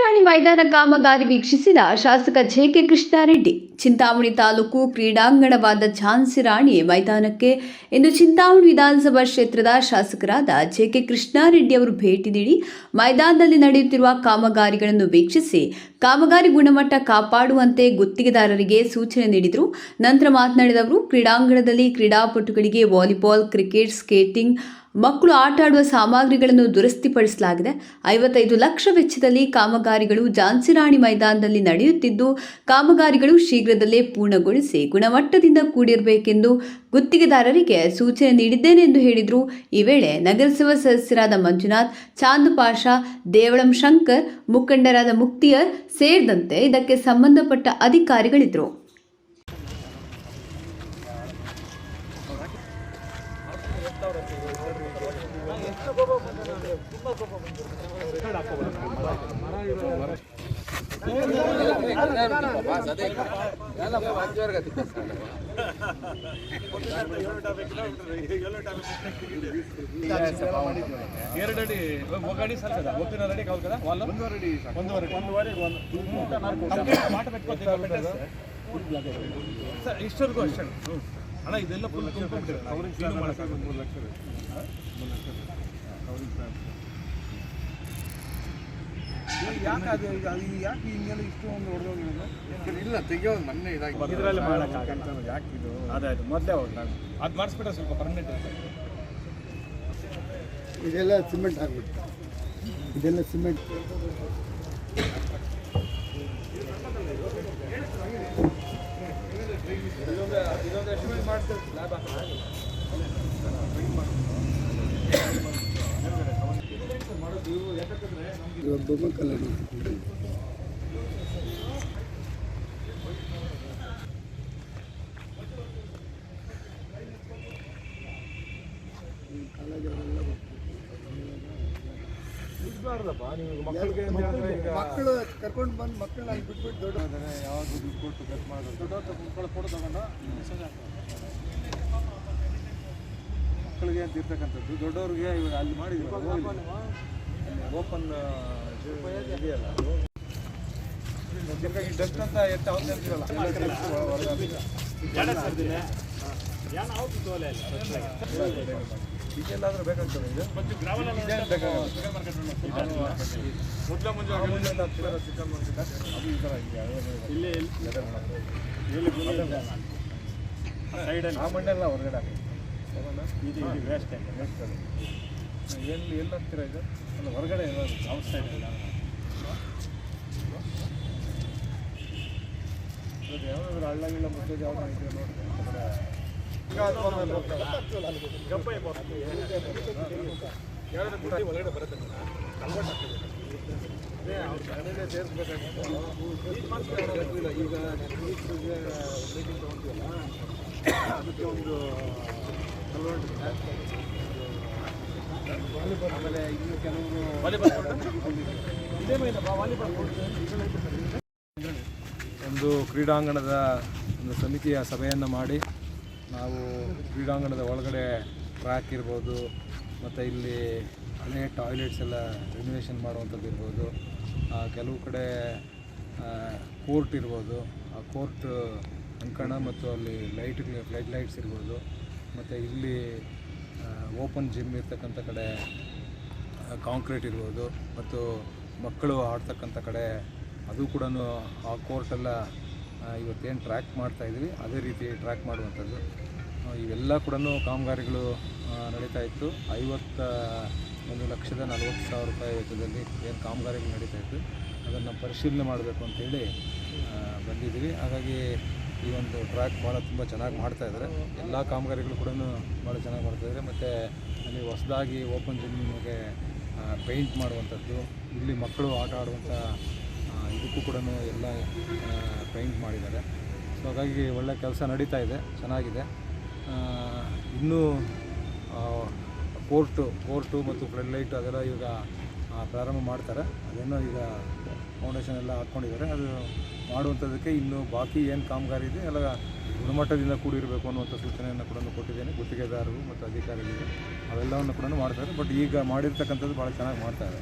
ರಾಣಿ ಮೈದಾನ ಕಾಮಗಾರಿ ವೀಕ್ಷಿಸಿದ ಶಾಸಕ ಜೆಕೆ ಕೃಷ್ಣಾರೆಡ್ಡಿ. ಚಿಂತಾಮಣಿ ತಾಲೂಕು ಕ್ರೀಡಾಂಗಣವಾದ ರಾಣಿ ಮೈದಾನಕ್ಕೆ ಇಂದು ಚಿಂತಾಮಣಿ ವಿಧಾನಸಭಾ ಕ್ಷೇತ್ರದ ಶಾಸಕರಾದ ಜೆಕೆ ಕೃಷ್ಣಾರೆಡ್ಡಿ ಅವರು ಭೇಟಿ ನೀಡಿ ಮೈದಾನದಲ್ಲಿ ನಡೆಯುತ್ತಿರುವ ಕಾಮಗಾರಿಗಳನ್ನು ವೀಕ್ಷಿಸಿ ಕಾಮಗಾರಿ ಗುಣಮಟ್ಟ ಕಾಪಾಡುವಂತೆ ಗುತ್ತಿಗೆದಾರರಿಗೆ ಸೂಚನೆ ನೀಡಿದರು. ನಂತರ ಮಾತನಾಡಿದ ಅವರು, ಕ್ರೀಡಾಂಗಣದಲ್ಲಿ ಕ್ರೀಡಾಪಟುಗಳಿಗೆ ವಾಲಿಬಾಲ್, ಕ್ರಿಕೆಟ್, ಸ್ಕೇಟಿಂಗ್ ಮಕ್ಕಳು ಆಟ ಆಡುವ ಸಾಮಗ್ರಿಗಳನ್ನು ದುರಸ್ತಿಪಡಿಸಲಾಗಿದೆ. ಐವತ್ತೈದು ಲಕ್ಷ ವೆಚ್ಚದಲ್ಲಿ ಕಾಮಗಾರಿಗಳು ಝಾನ್ಸಿರಾಣಿ ಮೈದಾನದಲ್ಲಿ ನಡೆಯುತ್ತಿದ್ದು, ಕಾಮಗಾರಿಗಳು ಶೀಘ್ರದಲ್ಲೇ ಪೂರ್ಣಗೊಳಿಸಿ ಗುಣಮಟ್ಟದಿಂದ ಕೂಡಿರಬೇಕೆಂದು ಗುತ್ತಿಗೆದಾರರಿಗೆ ಸೂಚನೆ ನೀಡಿದ್ದೇನೆ ಎಂದು ಹೇಳಿದರು. ಈ ವೇಳೆ ನಗರಸಭಾ ಸದಸ್ಯರಾದ ಮಂಜುನಾಥ್, ಚಾಂದ್ ಪಾಷಾ, ದೇವಳಂ ಶಂಕರ್, ಮುಖಂಡರಾದ ಮುಕ್ತಿಯರ್ ಸೇರಿದಂತೆ ಇದಕ್ಕೆ ಸಂಬಂಧಪಟ್ಟ ಅಧಿಕಾರಿಗಳಿದ್ದರು. ಎರಡು ಅಡಿ ಒಗಡಿ ಸಲ್ಕದ ಒಗ್ಗಿನ ಅಡಿ ಕಾಲ್ಕದ ಒಂದೂವರೆ ಒಂದೂವರೆ ಒಂದೂವರೆ ಒಂದು ಸರ್ ಇಷ್ಟರಿಗೂ ಅಷ್ಟೇ ಅಣ್ಣ ಇದೆಲ್ಲ ಫುಲ್ ಕಂಪ್ಲೀಟ್ ಮೂರು ಲಕ್ಷ ಮೂರು ಲಕ್ಷ ಯಾಕೆ ಅದು ಯಾಕೆ ಹಿಂಗೆಲ್ಲ ಇಷ್ಟು ಒಂದು ಹೊಡೆದೋಗಿರೋದು ಇಲ್ಲ ತೆಗಿಯೋ ಮೊನ್ನೆ ಇದಾಗಿ. ಇದರಲ್ಲಿ ಯಾಕೆ ಇದು? ಅದಾಯ್ತು ಅದು ಮೊದಲೇ ಹೋಗಿ ಅದು ಮಾಡಿಸ್ಬಿಟ್ರೆ ಸ್ವಲ್ಪ ಪರ್ಮನೆಂಟ್ ಇದೆಲ್ಲ ಸಿಮೆಂಟ್ ಆಗ್ಬಿಟ್ಟು ಇದೆಲ್ಲ ಸಿಮೆಂಟ್. ಬೊಮ್ಮ ಕಲರ್ ಮಕ್ಕಳು ಕರ್ಕೊಂಡು ಬಂದು ಮಕ್ಕಳನ್ನ ಅಲ್ಲಿ ಬಿಟ್ಬಿಟ್ಟು ದೊಡ್ಡ ಯಾವಾಗ ದುಡ್ಡು ಕೊಟ್ಟು ಖರ್ಚು ಮಾಡೋದು ದೊಡ್ಡ ಮಕ್ಕಳು ಫೋಟೋ ತಗೊಂಡು ಮೆಸೇಜ್ ಮಕ್ಕಳಿಗೆ ಅಂತ ಇರ್ತಕ್ಕಂಥದ್ದು ದೊಡ್ಡವ್ರಿಗೆ ಇವಾಗ ಅಲ್ಲಿ ಮಾಡಿದ್ರು ಓಪನ್ ಇದೆಯಲ್ಲ? ಡಸ್ಟ್ ಅಂತ ಎತ್ತ ಈಗೆಲ್ಲಾದ್ರೂ ಬೇಕಾಗ್ತದೆ ಇದು? ಮೊದಲ ಚಿಕನ್ ಮಾಡ್ತಿದ್ದ ಅದು ಈ ಥರ ಇಲ್ಲಿ ಆ ಮಣ್ಣೆಲ್ಲ ಹೊರಗಡೆ ಹಾಕಿ. ಇದು ಇದು ವೇಸ್ಟ್ ಎಲ್ಲಿ ಎಲ್ಲಿ ಹಾಕ್ತೀರಾ ಇದು? ಅಲ್ಲ ಹೊರಗಡೆ ಇರೋದು ಔಟ್ ಸೈಡ್ ಯಾವ್ದಾದ್ರು ಹಳ್ಳ ಗಿಳ್ಳ ಮುದ್ದೆ ಯಾವ್ದು ಇದೆಯಾ ನೋಡಿ ಬರುತ್ತೆ ಅದೇ ಇಲ್ಲ, ಈಗ ಮೀಟಿಂಗ್ ಅದಕ್ಕೆ ಒಂದು ಒಂದು ಕ್ರೀಡಾಂಗಣದ ಒಂದು ಸಮಿತಿಯ ಸಭೆಯನ್ನು ಮಾಡಿ ನಾವು ಕ್ರೀಡಾಂಗಣದ ಒಳಗಡೆ ಟ್ರ್ಯಾಕ್ ಇರ್ಬೋದು, ಮತ್ತು ಇಲ್ಲಿ ಹಳೆ ಟಾಯ್ಲೆಟ್ಸ್ ಎಲ್ಲ ರಿನೋವೇಷನ್ ಮಾಡುವಂಥದ್ದು ಇರ್ಬೋದು ಕೆಲವು ಕಡೆ ಕೋರ್ಟ್ ಇರ್ಬೋದು, ಆ ಕೋರ್ಟ್ ಅಂಕಣ ಮತ್ತು ಅಲ್ಲಿ ಲೈಟ್ ಫ್ಲಡ್ ಲೈಟ್ಸ್ ಇರ್ಬೋದು, ಮತ್ತು ಇಲ್ಲಿ ಓಪನ್ ಜಿಮ್ ಇರ್ತಕ್ಕಂಥ ಕಡೆ ಕಾಂಕ್ರೀಟ್ ಇರ್ಬೋದು, ಮತ್ತು ಮಕ್ಕಳು ಆಡ್ತಕ್ಕಂಥ ಕಡೆ, ಅದು ಕೂಡ ಆ ಕೋರ್ಟೆಲ್ಲ ಇವತ್ತೇನು ಟ್ರ್ಯಾಕ್ ಮಾಡ್ತಾ ಇದ್ವಿ, ಅದೇ ರೀತಿ ಟ್ರ್ಯಾಕ್ ಮಾಡುವಂಥದ್ದು. ಇವೆಲ್ಲ ಕೂಡ ಕಾಮಗಾರಿಗಳು ನಡೀತಾ ಇತ್ತು. ಐವತ್ತ ಒಂದು ಲಕ್ಷದ ನಲವತ್ತು ಸಾವಿರ ರೂಪಾಯಿ ವೆಚ್ಚದಲ್ಲಿ ಏನು ಕಾಮಗಾರಿಗಳು ನಡೀತಾ ಇತ್ತು, ಅದನ್ನು ಪರಿಶೀಲನೆ ಮಾಡಬೇಕು ಅಂತೇಳಿ ಬಂದಿದ್ದೀವಿ. ಹಾಗಾಗಿ ಈ ಒಂದು ಟ್ರ್ಯಾಕ್ ಭಾಳ ತುಂಬ ಚೆನ್ನಾಗಿ ಮಾಡ್ತಾ ಇದ್ದಾರೆ ಎಲ್ಲ ಕಾಮಗಾರಿಗಳು ಕೂಡ ಭಾಳ ಚೆನ್ನಾಗಿ ಮಾಡ್ತಾ ಇದ್ದಾರೆ ಮತ್ತು ಅಲ್ಲಿ ಹೊಸದಾಗಿ ಓಪನ್ ಜಿಮ್ಗೆ ಪೇಂಟ್ ಮಾಡುವಂಥದ್ದು, ಇಲ್ಲಿ ಮಕ್ಕಳು ಆಟ ಆಡುವಂಥ ಇದಕ್ಕೂ ಕೂಡ ಎಲ್ಲ ಪೇಂಟ್ ಮಾಡಿದ್ದಾರೆ. ಸೊ ಹಾಗಾಗಿ ಒಳ್ಳೆ ಕೆಲಸ ನಡೀತಾ ಇದೆ. ಚೆನ್ನಾಗಿದೆ. ಇನ್ನೂ ಕೋರ್ಟು ಕೋರ್ಟು ಮತ್ತು ಫ್ಲಡ್ ಲೈಟ್ ಅದೆಲ್ಲ ಈಗ ಪ್ರಾರಂಭ ಮಾಡ್ತಾರೆ. ಅದೇನೋ ಈಗ ಫೌಂಡೇಶನ್ ಎಲ್ಲ ಹಾಕ್ಕೊಂಡಿದ್ದಾರೆ ಅದು ಮಾಡುವಂಥದ್ದಕ್ಕೆ ಇನ್ನು ಬಾಕಿ ಏನು ಕಾಮಗಾರಿ ಇದೆ, ಎಲ್ಲ ಗುಣಮಟ್ಟದಿಂದ ಕೂಡಿರಬೇಕು ಅನ್ನುವಂಥ ಸೂಚನೆಯನ್ನು ಕೂಡ ಕೊಟ್ಟಿದ್ದೇನೆ. ಗುತ್ತಿಗೆದಾರರು ಮತ್ತು ಅಧಿಕಾರಿಗಳಿಗೆ ಅವೆಲ್ಲವನ್ನು ಕೂಡ ಮಾಡ್ತಾರೆ. ಬಟ್ ಈಗ ಮಾಡಿರ್ತಕ್ಕಂಥದ್ದು ಭಾಳ ಚೆನ್ನಾಗಿ ಮಾಡ್ತಾರೆ